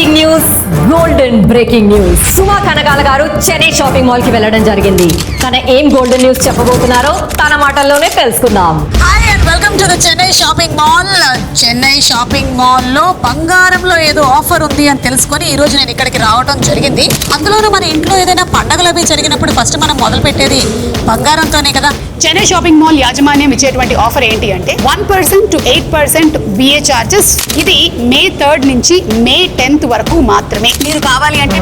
Breaking news golden breaking news. Suma Kanakala గారు Chennai shopping మాల్కి వెళ్ళడం జరిగింది. తన ఏం గోల్డెన్ న్యూస్ చెప్పబోతున్నారో తన మాటల్లోనే తెలుసుకుందాం. Hi and welcome to the Chennai shopping mall Chennai shopping మాల్లో బంగారంలో ఏదో ఆఫర్ ఉంది అని తెలుసుకొని ఈ రోజు నేను ఇక్కడికి రావడం జరిగింది. అందులోనూ మన ఇంట్లో ఏదైనా పండగలు అవి జరిగినప్పుడు ఫస్ట్ మనం మొదలు పెట్టేది బంగారంతోనే కదా. చెన్నై షాపింగ్ మాల్ యాజమాన్యం ఇచ్చేటువంటి ఆఫర్ ఏంటి అంటే one percent to eight percent VA charges. ఇది మే థర్డ్ నుంచి మే టెన్త్ వరకు మాత్రమే. మీరు కావాలి అంటే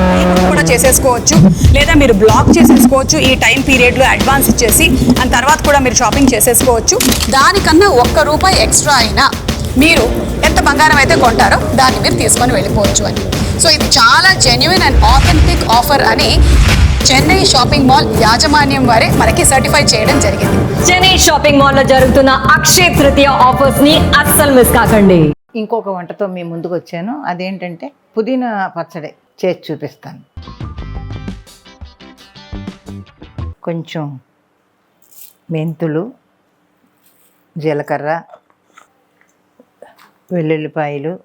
కూడా చేసేసుకోవచ్చు. లేదా మీరు బ్లాక్ చేసేసుకోవచ్చు ఈ టైం పీరియడ్లో అడ్వాన్స్ ఇచ్చేసి. అండ్ తర్వాత కూడా మీరు షాపింగ్ చేసేసుకోవచ్చు. దానికన్నా ఒక్క రూపాయి ఎక్స్ట్రా అయినా మీరు ఎంత బంగారం అయితే కొంటారో దాన్ని మీరు తీసుకొని వెళ్ళిపోవచ్చు అని. సో ఇది చాలా జెన్యున్ అండ్ ఆథెంటిక్ ఆఫర్ అని చెన్నై షాపింగ్ మాల్ యాజమాన్యం వారే మనకి సర్టిఫై చేయడం జరిగింది. చెన్నై షాపింగ్ మాల్లో జరుగుతున్న అక్షయ తృతీయ ఆఫర్స్ని అస్సలు మిస్ కాకండి. ఇంకొక వంటతో మీ ముందుకు వచ్చాను. అదేంటంటే పుదీనా పచ్చడి చేసి చూపిస్తాను. కొంచెం మెంతులు జీలకర్ర వెల్లుల్లిపాయలు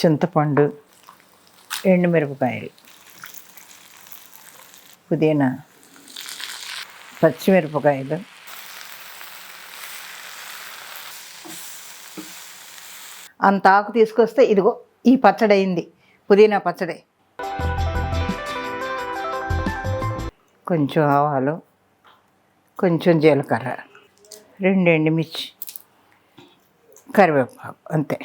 చింతపండు ఎండుమిరపకాయలు పుదీనా పచ్చిమిరపకాయలు అంత ఆకు తీసుకొస్తే ఇదిగో ఈ పచ్చడి అయింది పుదీనా పచ్చడి. కొంచెం ఆవాలు కొంచెం జీలకర్ర రెండు ఎండుమిర్చి కరివేపాకు అంతే.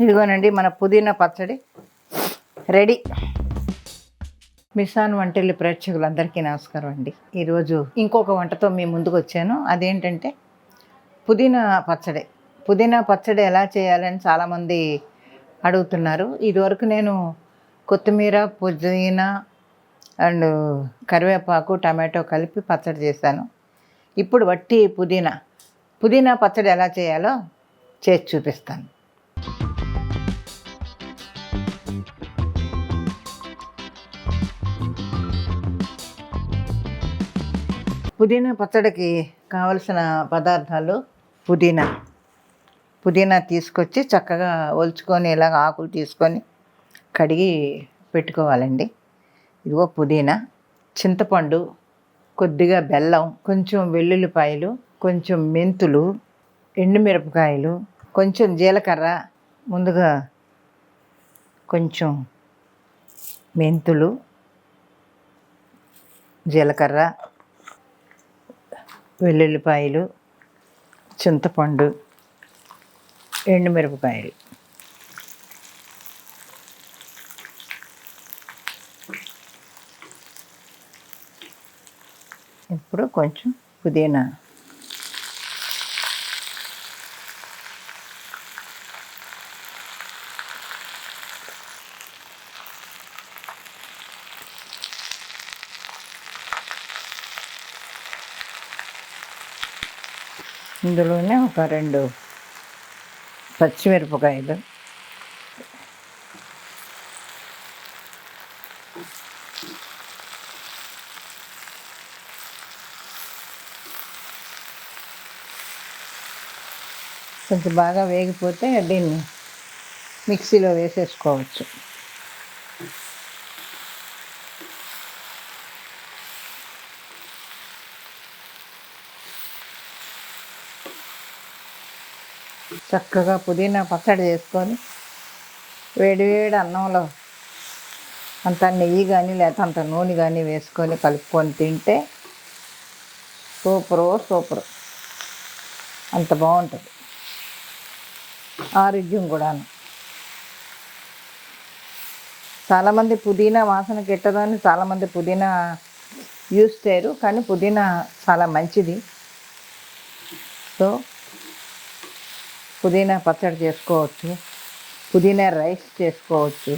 ఇదిగోనండి మన పుదీనా పచ్చడి రెడీ. మిసాన్ వంటల్లి ప్రేక్షకులందరికీ నమస్కారం అండి. ఈరోజు ఇంకొక వంటతో మీ ముందుకు వచ్చాను అదేంటంటే పుదీనా పచ్చడి. పుదీనా పచ్చడి ఎలా చేయాలని చాలామంది అడుగుతున్నారు. ఇదివరకు నేను కొత్తిమీర పుదీనా అండ్ కరివేపాకు టమాటో కలిపి పచ్చడి చేశాను. ఇప్పుడు వట్టి పుదీనా. పుదీనా పచ్చడి ఎలా చేయాలో చేసి చూపిస్తాను. పుదీనా పచ్చడికి కావలసిన పదార్థాలు పుదీనా. పుదీనా తీసుకొచ్చి చక్కగా ఒలుచుకొని ఇలాగ ఆకులు తీసుకొని కడిగి పెట్టుకోవాలండి. ఇదిగో పుదీనా చింతపండు కొద్దిగా బెల్లం కొంచెం వెల్లుల్లిపాయలు కొంచెం మెంతులు ఎండుమిరపకాయలు కొంచెం జీలకర్ర ముందుగా కొంచెం మెంతులు జీలకర్ర వెల్లుల్లిపాయలు చింతపండు ఎండుమిరపకాయలు. ఇప్పుడు కొంచెం పుదీనా. ఇందులోనే ఒక రెండు పచ్చిమిరపకాయలు. కొంచెం బాగా వేగిపోతే దీన్ని మిక్సీలో వేసేసుకోవచ్చు. చక్కగా పుదీనా పచ్చడి చేసుకొని వేడివేడి అన్నంలో అంత నెయ్యి కానీ లేకపోతే అంత నూనె కానీ వేసుకొని కలుపుకొని తింటే సూపరు సూపరు. అంత బాగుంటుంది. ఆరోగ్యం కూడాను. చాలామంది పుదీనా వాసన గిట్టదని చాలామంది పుదీనా యూస్ చేయరు కానీ పుదీనా చాలా మంచిది. సో పుదీనా పచ్చడి చేసుకోవచ్చు పుదీనా రైస్ చేసుకోవచ్చు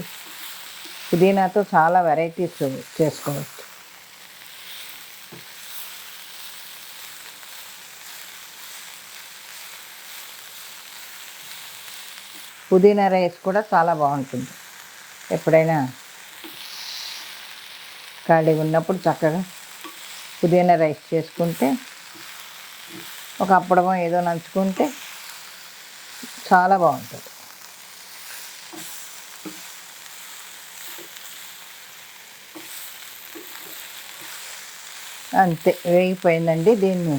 పుదీనాతో చాలా వెరైటీస్ చేసుకోవచ్చు. పుదీనా రైస్ కూడా చాలా బాగుంటుంది. ఎప్పుడైనా ఖాళీగా ఉన్నప్పుడు చక్కగా పుదీనా రైస్ చేసుకుంటే ఒక అప్పడమో ఏదో నంచుకుంటే చాలా బాగుంటుంది. అంతే వేగిపోయిందండి. దీన్ని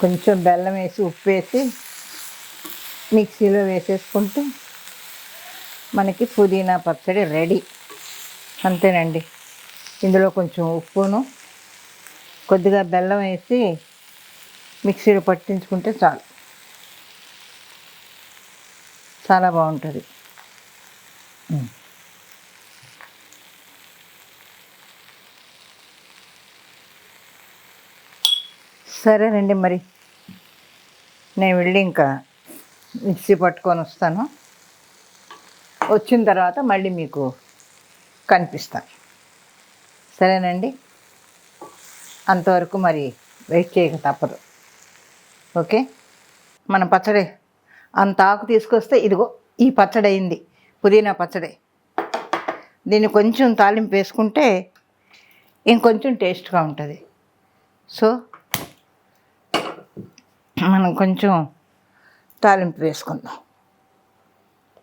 కొంచెం బెల్లం వేసి ఉప్పు వేసి మిక్సీలో వేసేసుకుంటే మనకి పుదీనా పచ్చడి రెడీ. అంతేనండి. ఇందులో కొంచెం ఉప్పును కొద్దిగా బెల్లం వేసి మిక్సీలో పట్టించుకుంటే చాలు. చాలా బాగుంటుంది. సరేనండి మరి. నేను వెళ్ళి ఇంకా మిక్సీ పట్టుకొని వస్తాను. వచ్చిన తర్వాత మళ్ళీ మీకు కనిపిస్తాను. సరేనండి? అంతవరకు మరి వెయిట్ చేయక తప్పదు. ఓకే? మన పచ్చడి అంత ఆకు తీసుకొస్తే ఇదిగో ఈ పచ్చడి అయింది. పుదీనా పచ్చడి. దీన్ని కొంచెం తాలింపు వేసుకుంటే ఇంకొంచెం టేస్ట్గా ఉంటుంది. సో మనం కొంచెం తాలింపు వేసుకుందాం.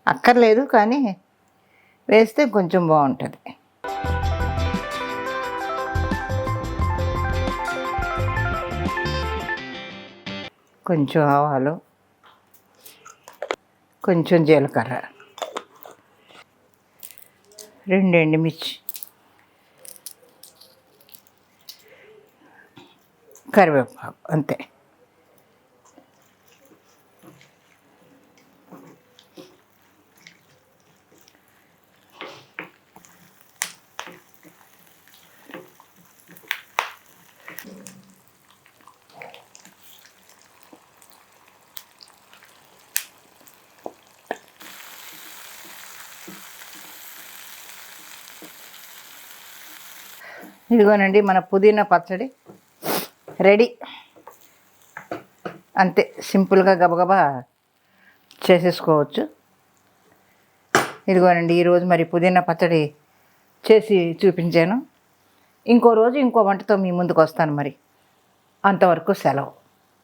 అక్కర్లేదు కానీ వేస్తే కొంచెం బాగుంటుంది. కొంచెం ఆవాలు కొంచెం జీలకర్ర రెండు ఎండుమిర్చి కరివేపాకు అంతే. ఇదిగోనండి మన పుదీనా పచ్చడి రెడీ. అంతే సింపుల్గా గబగబా చేసేసుకోవచ్చు. ఇదిగోనండి ఈరోజు మరి పుదీనా పచ్చడి చేసి చూపించాను. ఇంకో రోజు ఇంకో వంటతో మీ ముందుకు వస్తాను మరి. అంతవరకు సెలవు.